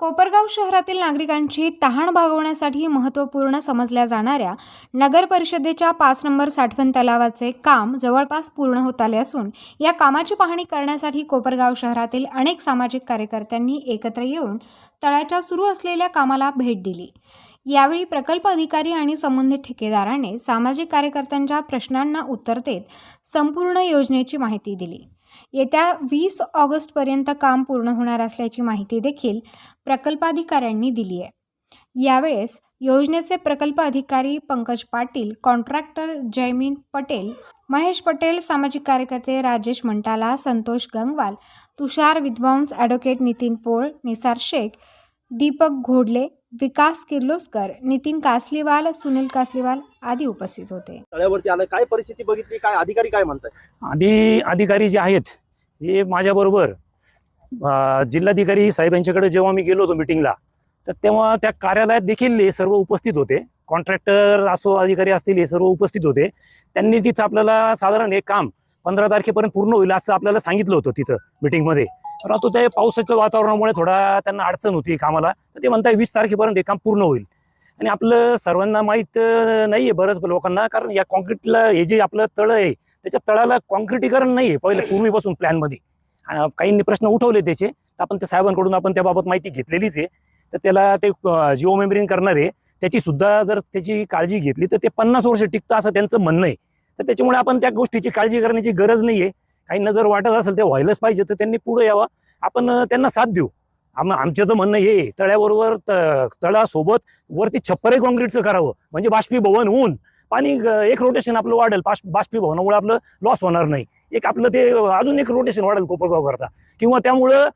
कोपरगाव शहरातील नागरिकांची तहान भागवण्यासाठी महत्त्वपूर्ण समजल्या जाणाऱ्या नगर परिषदेच्या पाच नंबर साठवण तलावाचे काम जवळपास पूर्ण होत आले असून या कामाची पाहणी करण्यासाठी कोपरगाव शहरातील अनेक सामाजिक कार्यकर्त्यांनी एकत्र येऊन तळ्याच्या सुरू असलेल्या कामाला भेट दिली. यावेळी प्रकल्प अधिकारी आणि संबंधित ठेकेदाराने सामाजिक कार्यकर्त्यांच्या प्रश्नांना उत्तर देत संपूर्ण योजनेची माहिती दिली. येत्या वीस ऑगस्टपर्यंत काम पूर्ण होणार असल्याची माहिती देखील प्रकल्पाधिकाऱ्यांनी दिली आहे. यावेळेस योजनेचे प्रकल्प अधिकारी पंकज पाटील कॉन्ट्रॅक्टर जयमीन पटेल महेश पटेल सामाजिक कार्यकर्ते राजेश मंटाला संतोष गंगवाल तुषार विद्वांस ॲडव्होकेट नितीन पोळ निसार शेख दीपक घोडले विकास किर्लोस्कर नितीन कासलीवाल सुनील कासलीवाल आदी उपस्थित होते. तळ्यावरती आलं काय परिस्थिती बघितली काय अधिकारी काय म्हणताय आधी अधिकारी जे आहेत हे माझ्याबरोबर अं, जिल्हाधिकारी साहेबांच्याकडे जेव्हा मी गेलो होतो मिटिंगला तर तेव्हा त्या कार्यालयात देखील हे सर्व उपस्थित होते. कॉन्ट्रॅक्टर असो अधिकारी असतील हे सर्व उपस्थित होते. त्यांनी तिथं आपल्याला साधारण हे काम पंधरा तारखेपर्यंत पूर्ण होईल असं आपल्याला सांगितलं होतं तिथं मिटिंगमध्ये. परंतु ते पावसाच्या वातावरणामुळे थोडा त्यांना अडचण होती कामाला. तर ते म्हणताय वीस तारखेपर्यंत हे काम पूर्ण होईल. आणि आपलं सर्वांना माहीत नाही आहे बरंच लोकांना कारण या कॉन्क्रीटला हे जे आपलं तळ आहे त्याच्या तळाला कॉन्क्रिटीकरण नाही आहे पहिले पूर्वीपासून प्लॅनमध्ये. आणि काहींनी प्रश्न उठवले त्याचे तर आपण त्या साहेबांकडून आपण त्याबाबत माहिती घेतलेलीच आहे. तर त्याला ते जिओ मेमरीन करणार आहे त्याची सुद्धा जर त्याची काळजी घेतली तर ते पन्नास वर्ष टिकतं असं त्यांचं म्हणणं आहे. तर त्याच्यामुळे आपण त्या गोष्टीची काळजी करण्याची गरज नाही आहे काहींना जर वाटत असेल ते व्हायलाच पाहिजे तर त्यांनी पुढे यावं. आपण त्यांना साथ देऊ. आम आमचं तर म्हणणं हे तळ्याबरोबर त- तळासोबत वरती छप्परही कॉन्क्रीटचं करावं. म्हणजे बाष्पीभवन होऊन पाणी एक रोटेशन आपलं वाढेल. बाष् बाष्पीभवनामुळे आपलं लॉस होणार नाही. एक आपलं ते अजून एक रोटेशन वाढेल कोपरगाव करता. किंवा त्यामुळं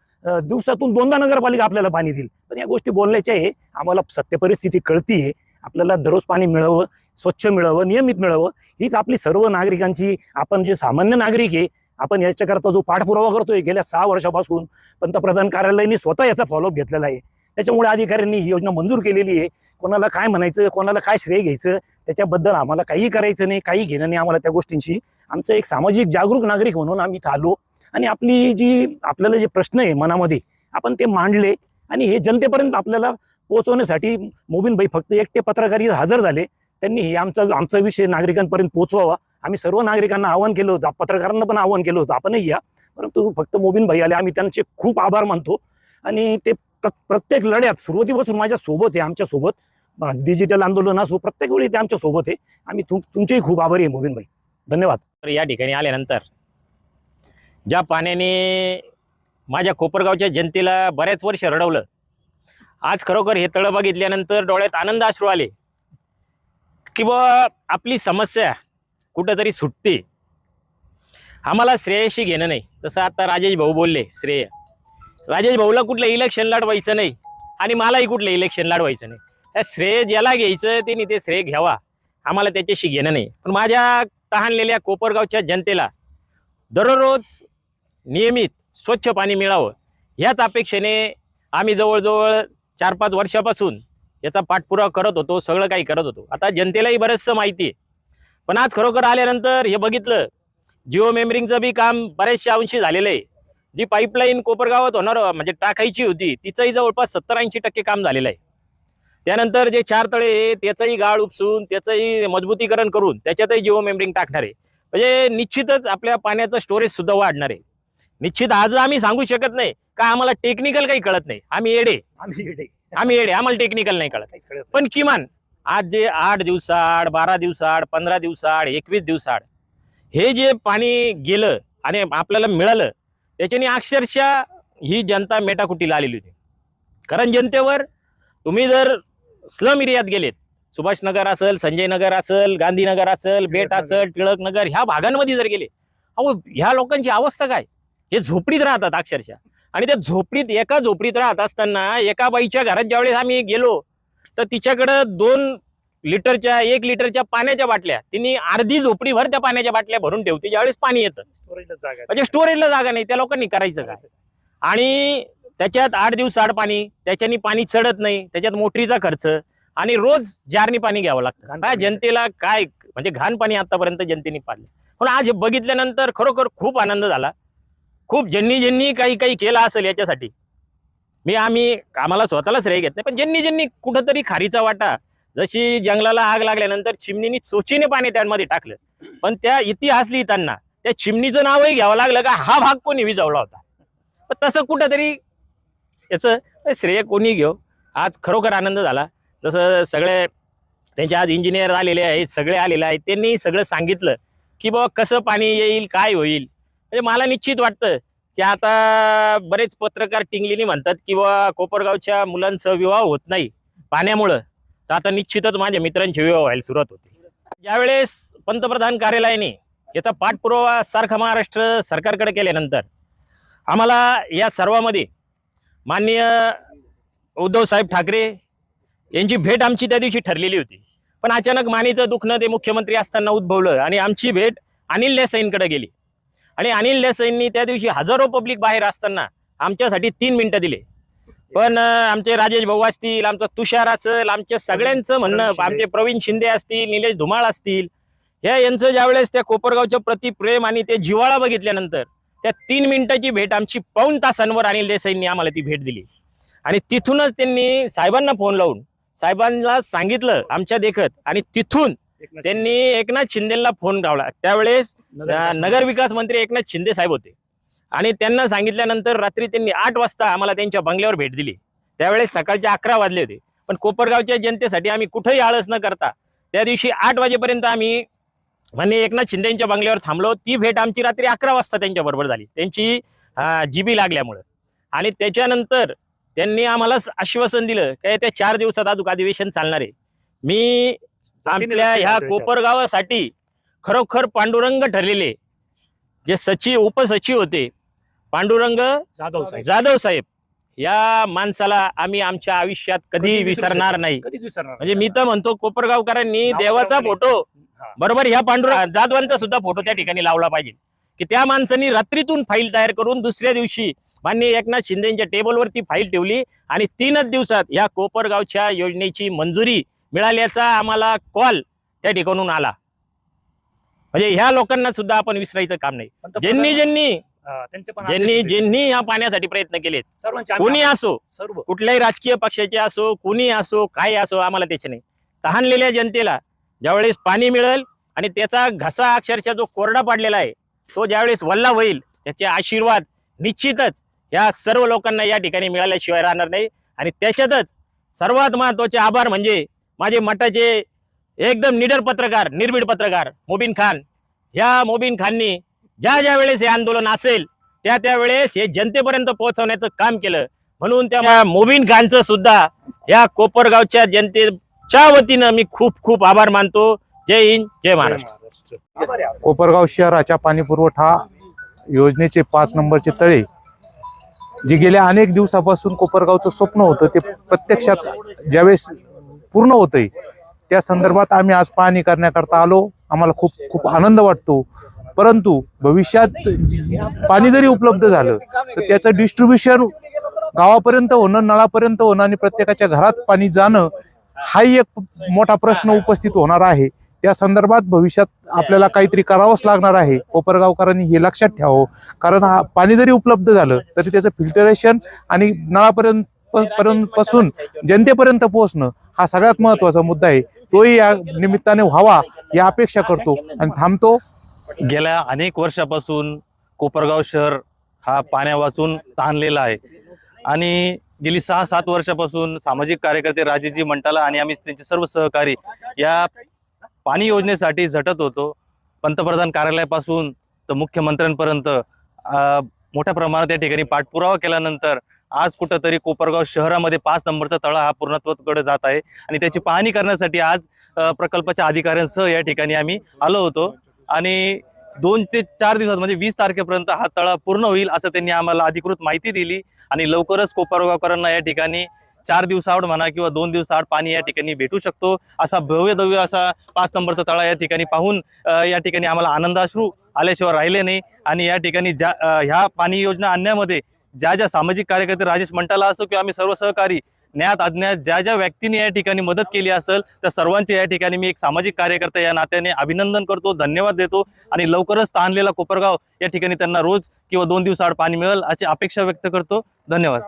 दिवसातून दोनदा नगरपालिका आपल्याला पाणी देईल. पण या गोष्टी बोलण्याच्या आहे. आम्हाला सत्य परिस्थिती कळतीये आपल्याला दररोज पाणी मिळावं स्वच्छ मिळावं नियमित मिळावं. हीच आपली सर्व नागरिकांची आपण जे सामान्य नागरिक आहे आपण याच्याकरता जो पाठपुरावा करतोय गेल्या सहा वर्षापासून पंतप्रधान कार्यालयाने स्वतः याचा फॉलोअप घेतलेला आहे. त्याच्यामुळे अधिकाऱ्यांनी ही योजना मंजूर केलेली आहे. कोणाला काय म्हणायचं कोणाला काय श्रेय घ्यायचं त्याच्याबद्दल आम्हाला काही करायचं नाही काही घेणं नाही आम्हाला त्या गोष्टींची आमचं एक सामाजिक जागरूक नागरिक म्हणून आम्ही इथं आलो आणि आपली जी आपल्याला जे प्रश्न आहे मनामध्ये आपण ते मांडले आणि हे जनतेपर्यंत आपल्याला पोहोचवण्यासाठी मोबिन भाई फक्त एकटे पत्रकारी हजर झाले. त्यांनी हे आमचा आमचा विषय नागरिकांपर्यंत पोहोचवावा. आम्ही सर्व नागरिकांना आवाहन केलं होतं पत्रकारांना पण आवाहन केलं होतं आपणही या. परंतु फक्त मोबिन भाई आले आम्ही त्यांचे खूप आभार मानतो. आणि ते प्रत्येक लढ्यात सुरुवातीपासून माझ्या सोबत आहे आमच्यासोबत. डिजिटल आंदोलन असो प्रत्येक वेळी ते आमच्यासोबत आहे. आम्ही तुम तुमचेही खूप आभारी आहे मोबिन भाई. धन्यवाद. तर या ठिकाणी आल्यानंतर ज्या पाण्याने माझ्या कोपरगावच्या जनतेला बऱ्याच वर्ष रडवलं आज खरोखर हे तळं बघितल्यानंतर डोळ्यात आनंद अश्रू आले. की बा आपली समस्या कुठंतरी सुटते. आम्हाला श्रेयशी घेणं नाही. तसं आता राजेश भाऊ बोलले श्रेय. राजेश भाऊला कुठलं इलेक्शन लढवायचं नाही आणि मलाही कुठलं इलेक्शन लढवायचं नाही. त्या श्रेय ज्याला घ्यायचं त्यांनी ते श्रेय घ्यावा. आम्हाला त्याच्याशी घेणं नाही. पण माझ्या तहानलेल्या कोपरगावच्या जनतेला दररोज नियमित स्वच्छ पाणी मिळावं ह्याच अपेक्षेने आम्ही जवळजवळ चार पाच वर्षापासून याचा पाठपुरावा करत होतो सगळं काही करत होतो. आता जनतेलाही बरंचसं माहिती आहे. पण आज खरोखर आल्यानंतर हे बघितलं जिओ मेमरिंगचं बी काम बऱ्याचशा अंशी झालेलं आहे. जी पाईपलाईन कोपरगावात होणार म्हणजे टाकायची होती तिचंही जवळपास सत्तर ऐंशी टक्के काम झालेलं आहे. त्यानंतर जे चार तळे आहे त्याचंही गाळ उपसून त्याचंही मजबूतीकरण करून त्याच्यातही जिओ मेमरिंग टाकणार आहे. म्हणजे निश्चितच आपल्या पाण्याचं स्टोरेज सुद्धा वाढणार आहे. निश्चित आज आम्ही सांगू शकत नाही का आम्हाला टेक्निकल काही कळत नाही. आम्ही येडे. आम्ही येडे. आम्ही येडे आम्हाला टेक्निकल नाही कळत. पण किमान आज जे आठ दिवसाआड बारा दिवसाआड पंधरा दिवसाआड एकवीस दिवसाआड हे जे पाणी गेलं आणि आपल्याला मिळालं त्याच्याने अक्षरशः ही जनता मेटाकुटीला आलेली होती. कारण जनतेवर तुम्ही जर स्लम एरियात गेलेत सुभाषनगर असेल संजय नगर असेल गांधीनगर असेल बेट असेल टिळक नगर ह्या भागांमध्ये जर गेले अहो ह्या लोकांची अवस्था काय? हे झोपडीत राहतात अक्षरशः. आणि त्या झोपडीत एका झोपडीत राहत असताना एका बाईच्या घरात ज्यावेळेस आम्ही गेलो तर तिच्याकडं दोन लिटरच्या एक लिटरच्या पाण्याच्या बाटल्या. तिने अर्धी झोपडीभर त्या पाण्याच्या बाटल्या भरून ठेवते ज्यावेळेस पाणी येतं. स्टोरेजला जागा. म्हणजे स्टोरेजला जागा नाही त्या लोकांनी करायचं काय? आणि त्याच्यात आठ दिवस आड पाणी त्याच्यानी पाणी चढत नाही त्याच्यात मोटरीचा खर्च आणि रोज जारनी पाणी घ्यावं लागतं. काय. जनतेला काय म्हणजे घाण पाणी आतापर्यंत जनतेने पाडलं. पण आज हे बघितल्यानंतर खरोखर खूप आनंद झाला. खूप ज्यांनी ज्यांनी काही काही केलं असेल याच्यासाठी मी आम्ही आम्हाला स्वतःला श्रेय घेत नाही पण ज्यांनी ज्यांनी कुठंतरी खारीचा वाटा जशी जंगलाला आग लागल्यानंतर चिमणीनी चोचीने पाणी त्यांमध्ये टाकलं. पण त्या इतिहास लिहिताना त्या चिमणीचं नावही घ्यावं लागलं का हा भाग कोणी विजवला होता? पण तसं कुठंतरी याचं श्रेय कोणी घेऊ? आज खरोखर आनंद झाला. जसं सगळे त्यांचे आज इंजिनियर आलेले आहेत सगळे आलेले आहेत त्यांनी सगळं सांगितलं की बाबा कसं पाणी येईल काय होईल? म्हणजे मला निश्चित वाटतं की आता बरेच पत्रकार टिंगलीनी म्हणतात की बाबा कोपरगावच्या मुलांचा विवाह होत नाही पाण्यामुळं. तर आता निश्चितच माझ्या मित्रांची विवाह व्हायला सुरुवात होते. ज्यावेळेस पंतप्रधान कार्यालयाने याचा पाठपुरावा सारखा महाराष्ट्र सरकारकडे केल्यानंतर आम्हाला या सर्वामध्ये माननीय उद्धवसाहेब ठाकरे यांची भेट आमची त्या दिवशी ठरलेली होती. पण अचानक मानेचं दुखणं ते मुख्यमंत्री असताना उद्भवलं आणि आमची भेट अनिल देसाईंकडे गेली. आणि अनिल देसाईंनी त्या दिवशी हजारो पब्लिक बाहेर असताना आमच्यासाठी तीन मिनिटं दिले. पण आमचे राजेश भाऊ असतील आमचा तुषार असेल आमच्या सगळ्यांचं म्हणणं. आमचे प्रवीण शिंदे असतील निलेश धुमाळ असतील ह्या यांचं ज्यावेळेस त्या कोपरगावच्या प्रति प्रेम आणि ते जिवाळा बघितल्यानंतर त्या तीन मिनिटाची भेट आमची पाऊन तासांवर अनिल देसाईंनी आम्हाला ती भेट दिली. आणि तिथूनच त्यांनी साहेबांना फोन लावून साहेबांना सांगितलं आमच्या देखत आणि तिथून त्यांनी एकनाथ शिंदेला फोन लावला. त्यावेळेस अं, नगर विकास मंत्री एकनाथ शिंदे साहेब होते. आणि त्यांना सांगितल्यानंतर रात्री त्यांनी आठ वाजता आम्हाला त्यांच्या बंगल्यावर भेट दिली. त्यावेळेस सकाळचे अकरा वाजले होते. पण कोपरगावच्या जनतेसाठी आम्ही कुठेही आळस न करता त्या दिवशी आठ वाजेपर्यंत आम्ही म्हणजे एकनाथ शिंदेच्या बंगल्यावर थांबलो. ती भेट आमची रात्री अकरा वाजता त्यांच्या बरोबर झाली. त्यांची जीबी लागल्यामुळं. आणि त्याच्यानंतर त्यांनी आम्हाला आश्वासन दिलं काय त्या चार दिवसात अजून अधिवेशन चालणार आहे. मी आपल्या ह्या कोपरगावासाठी खरोखर पांडुरंग ठरलेले. जे सचिव उपसचिव होते पांडुरंग जाधव साहेब. जाधव साहेब. या माणसाला आम्ही आमच्या आयुष्यात कधी कधी विसरू विसरणार नाही. कधीच विसरणार म्हणजे मी तर म्हणतो कोपरगावकरांनी देवाचा फोटो. बरोबर ह्या पांडुरंग जाधवांचा सुद्धा फोटो त्या ठिकाणी लावला पाहिजे. की त्या माणसांनी रात्रीतून फाईल तयार करून दुसऱ्या दिवशी माननीय एकनाथ शिंदेच्या टेबलवरती फाईल ठेवली आणि तीनच दिवसात या कोपरगावच्या योजनेची मंजुरी मिळाल्याचा आम्हाला कॉल त्या ठिकाणून आला. म्हणजे ह्या लोकांना सुद्धा आपण विसरायचं काम नाही. ज्यांनी ज्यांनी त्यांचे पण ज्यांनी आदेश होते. ज्यांनी या पाण्यासाठी प्रयत्न केलेत सर्वांचे आम्ही कोणी असो सर्व. कुठल्याही राजकीय पक्षाचे असो कुणी असो काय असो आम्हाला त्याचे नाही. तहानलेल्या जनतेला ज्यावेळेस पाणी मिळेल आणि त्याचा घसा अक्षरशः जो कोरडा पडलेला आहे तो ज्यावेळेस वल्ला होईल त्याचे आशीर्वाद निश्चितच या सर्व लोकांना या ठिकाणी मिळाल्याशिवाय राहणार नाही. आणि त्याच्यातच सर्वात महत्त्वाचे आभार म्हणजे माझे मठाचे एकदम निडर पत्रकार निर्भीड पत्रकार मोबिन खान. ह्या मोबिन खाननी ज्या ज्या वेळेस हे आंदोलन असेल त्या त्यावेळेस हे जनतेपर्यंत पोहोचवण्याचं काम केलं. म्हणून त्या मोबिन खानचं सुद्धा या कोपरगावच्या जनतेच्या वतीनं मी खूप खूप आभार मानतो. जय हिंद जय महाराष्ट्र. कोपरगाव शहराच्या पाणी पुरवठा योजनेचे पाच नंबरचे तळे जे गेल्या अनेक दिवसापासून कोपरगावचं स्वप्न होतं ते प्रत्यक्षात ज्यावेळेस पूर्ण होतंय त्या संदर्भात आम्ही आज पाहणी करण्याकरता आलो. आम्हाला खूप खूप आनंद वाटतो. परंतु भविष्यात पाणी जरी उपलब्ध झालं तर त्याचं डिस्ट्रीब्युशन गावापर्यंत होणं नळापर्यंत होणं आणि प्रत्येकाच्या घरात पाणी जाणं हाही एक मोठा प्रश्न उपस्थित होणार आहे. त्या संदर्भात भविष्यात आपल्याला काहीतरी करावंच लागणार आहे. कोपरगावकरांनी हे लक्षात ठेवावं. कारण हा पाणी जरी उपलब्ध झालं तरी त्याचं फिल्टरेशन आणि नळापर्यंत पर्यंत पासून जनतेपर्यंत पोहोचणं हा सगळ्यात महत्त्वाचा मुद्दा आहे. तोही या निमित्ताने व्हावा या अपेक्षा करतो आणि थांबतो. गेल्या अनेक वर्षापासून कोपरगाव शहर हा पाण्यापासून तहानलेला ताणलेला आहे. आणि गेली सहा सात वर्षापासून सामाजिक कार्यकर्ते राजेजी मंटाला आणि आम्ही त्यांचे सर्व सहकारी या पाणी योजनेसाठी झटत होतो. पंतप्रधान कार्यालयापासून तर मुख्यमंत्र्यांपर्यंत मोठ्या प्रमाणात या ठिकाणी पाठपुरावा केल्यानंतर आज कुठंतरी कोपरगाव शहरामध्ये पाच नंबरचा तळा हा पूर्णत्वाकडे जात आहे. आणि त्याची पाहणी करण्यासाठी आज प्रकल्पाच्या अधिकाऱ्यांसह या ठिकाणी आम्ही आलो होतो. आणि दोन ते चार दिवसात म्हणजे वीस तारखेपर्यंत हा तळा पूर्ण होईल असं त्यांनी आम्हाला अधिकृत माहिती दिली. आणि लवकरच कोपरगावकरांना या ठिकाणी चार दिवसाआड म्हणा किंवा दोन दिवसाआड पाणी या ठिकाणी भेटू शकतो. असा भव्य दव्य असा पाच नंबरचा तळा या ठिकाणी पाहून या ठिकाणी आम्हाला आनंदाश्रू आल्याशिवाय राहिले नाही. आणि या ठिकाणी ज्या ह्या पाणी योजना आणण्यामध्ये ज्या ज्या सामाजिक कार्यकर्ते राजेश मंटाला असो किंवा आम्ही सर्व सहकारी ज्ञात अज्ञात ज्या ज्या व्यक्तींनी या ठिकाणी मदत केली असेल त्या सर्वांचे या ठिकाणी मी एक सामाजिक कार्यकर्ता या नात्याने अभिनंदन करतो धन्यवाद देतो आणि लवकरच तहानलेला कोपरगाव या ठिकाणी त्यांना रोज किंवा दोन दिवसाआड पाणी मिळेल अशी अपेक्षा व्यक्त करतो. धन्यवाद.